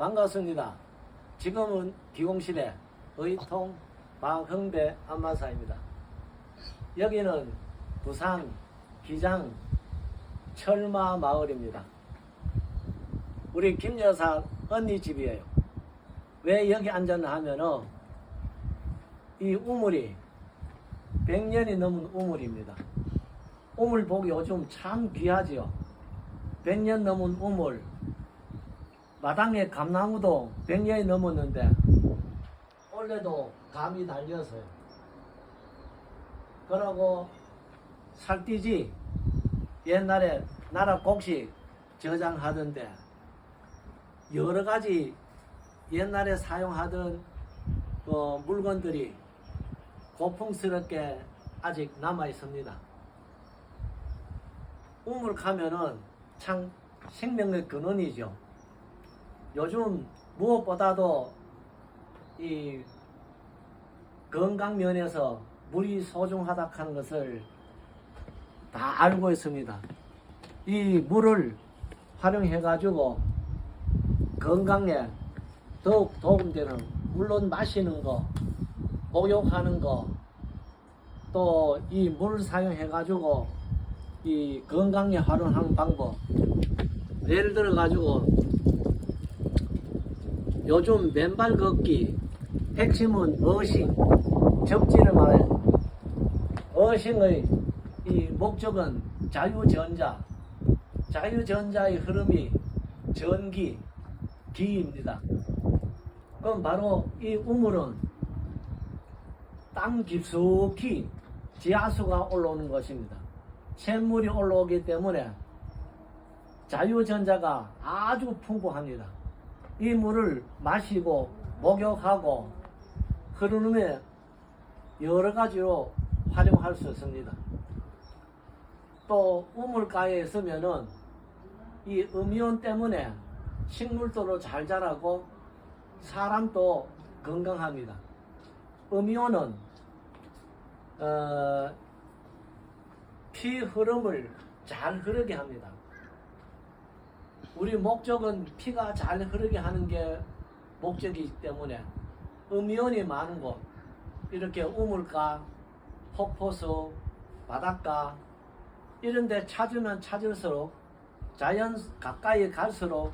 반갑습니다. 지금은 기공실의 의통 박흥배 안마사입니다. 여기는 부산 기장 철마 마을입니다. 우리 김 여사 언니 집이에요. 왜 여기 앉았나 하면은 이 우물이 100년이 넘은 우물입니다. 우물 보기 요즘 참 귀하지요. 100년 넘은 우물 마당에 감나무도 100년이 넘었는데 원래도 감이 달려서요. 그러고 살띠지 옛날에 나라 곡식 저장하던데 여러 가지 옛날에 사용하던 그 물건들이 고풍스럽게 아직 남아 있습니다. 우물 가면은 참 생명의 근원이죠. 요즘 무엇보다도 이 건강 면에서 물이 소중하다 하는 것을 다 알고 있습니다. 이 물을 활용해 가지고 건강에 더욱 도움되는 물론 마시는 거, 목욕하는 거, 또 이물 사용해 가지고 이 건강에 활용하는 방법. 예를 들어 가지고 요즘 맨발 걷기 핵심은 어싱, 접지를 말해요. 어싱의 이 목적은 자유전자, 자유전자의 흐름이 전기, 기입니다. 그럼 바로 이 우물은 땅 깊숙이 지하수가 올라오는 것입니다. 샘물이 올라오기 때문에 자유전자가 아주 풍부합니다. 이 물을 마시고 목욕하고 흐르는 에 여러 가지로 활용할 수 있습니다. 또 우물가에 있으면은 이 음이온 때문에 식물도 잘 자라고 사람도 건강합니다. 음이온은 어, 피 흐름을 잘 흐르게 합니다. 우리 목적은 피가 잘 흐르게 하는 게 목적이기 때문에 음이온이 많은 곳 이렇게 우물가, 폭포수, 바닷가 이런 데 찾으면 찾을수록 자연 가까이 갈수록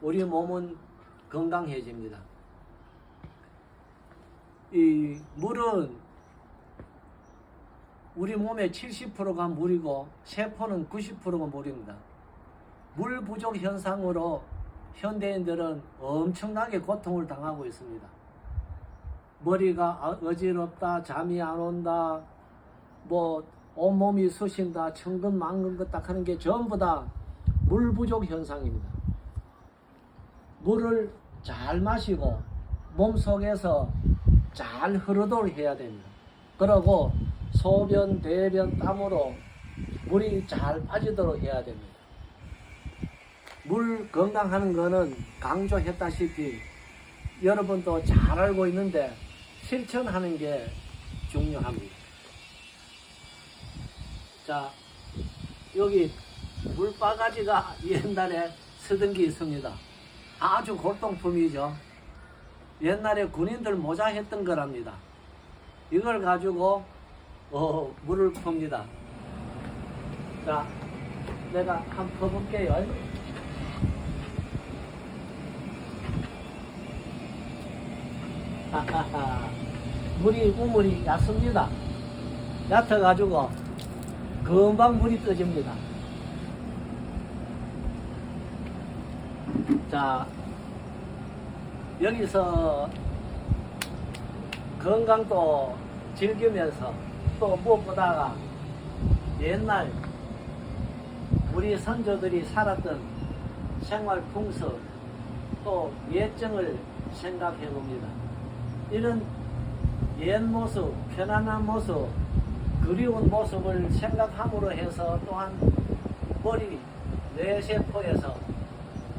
우리 몸은 건강해집니다. 이 물은 우리 몸의 70%가 물이고 세포는 90%가 물입니다. 물 부족 현상으로 현대인들은 엄청나게 고통을 당하고 있습니다. 머리가 아- 어지럽다, 잠이 안 온다, 뭐 온몸이 쑤신다, 천근 만근 것딱 하는 게 전부 다 물 부족 현상입니다. 물을 잘 마시고 몸 속에서 잘 흐르도록 해야 됩니다. 그러고 소변, 대변, 땀으로 물이 잘 빠지도록 해야 됩니다. 물 건강하는 거는 강조했다시피 여러분도 잘 알고 있는데 실천하는 게 중요합니다. 자, 여기 물바가지가 옛날에 쓰던 게 있습니다. 아주 골동품이죠. 옛날에 군인들 모자 했던 거랍니다. 이걸 가지고 어, 물을 풉니다. 자, 내가 한번 퍼볼게요. 하하하. 물이 우물이 얕습니다. 얕아가지고 금방 물이 떠집니다. 자, 여기서 건강도 즐기면서 또 무엇보다가 옛날 우리 선조들이 살았던 생활 풍습 또 예정을 생각해 봅니다. 이런 옛 모습, 편안한 모습, 그리운 모습을 생각함으로 해서 또한 머리 뇌세포에서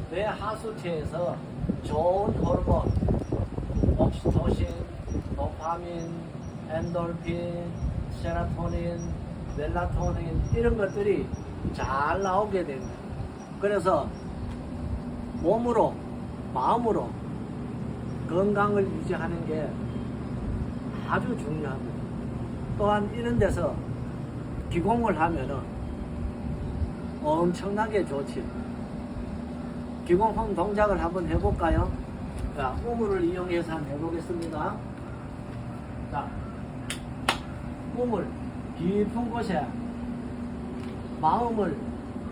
뇌 하수체에서 좋은 호르몬, 옥시토신, 도파민, 엔돌핀, 세라토닌, 멜라토닌 이런 것들이 잘 나오게 됩니다. 그래서 몸으로 마음으로 건강을 유지하는 게 아주 중요합니다. 또한 이런 데서 기공을 하면은 엄청나게 좋지. 기공품 동작을 한번 해볼까요? 자, 우물을 이용해서 한번 해보겠습니다. 자, 우물 깊은 곳에 마음을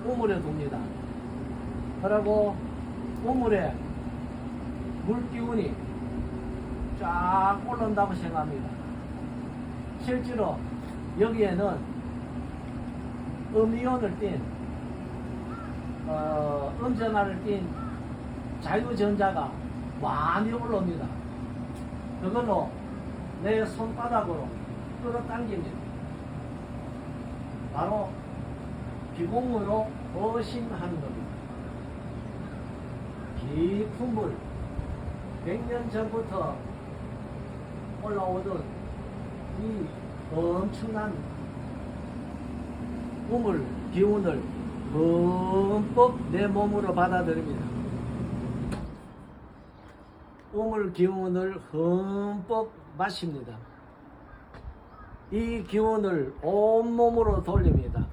우물에 둡니다. 그리고 우물에 물 기운이 쫙 올라온다고 생각합니다. 실제로 여기에는 음이온을 띤, 어, 음전화를 띤 자유전자가 많이 올라옵니다. 그걸로 내 손바닥으로 끌어당깁니다. 바로 기공으로 어심하는 겁니다. 깊은 물, 100년 전부터 올라오던 이 엄청난 우물 기운을 흠뻑 내 몸으로 받아들입니다. 우물 기운을 흠뻑 마십니다. 이 기운을 온몸으로 돌립니다.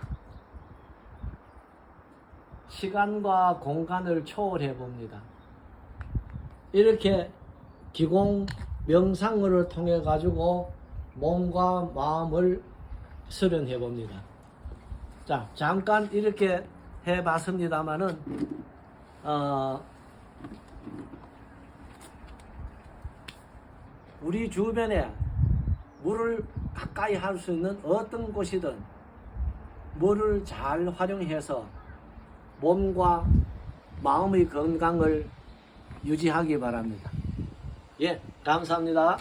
시간과 공간을 초월해 봅니다. 이렇게 기공 명상을 통해 가지고 몸과 마음을 수련해 봅니다. 자, 잠깐 이렇게 해 봤습니다만은 어, 우리 주변에 물을 가까이 할 수 있는 어떤 곳이든 물을 잘 활용해서 몸과 마음의 건강을 유지하기 바랍니다. 예, 감사합니다.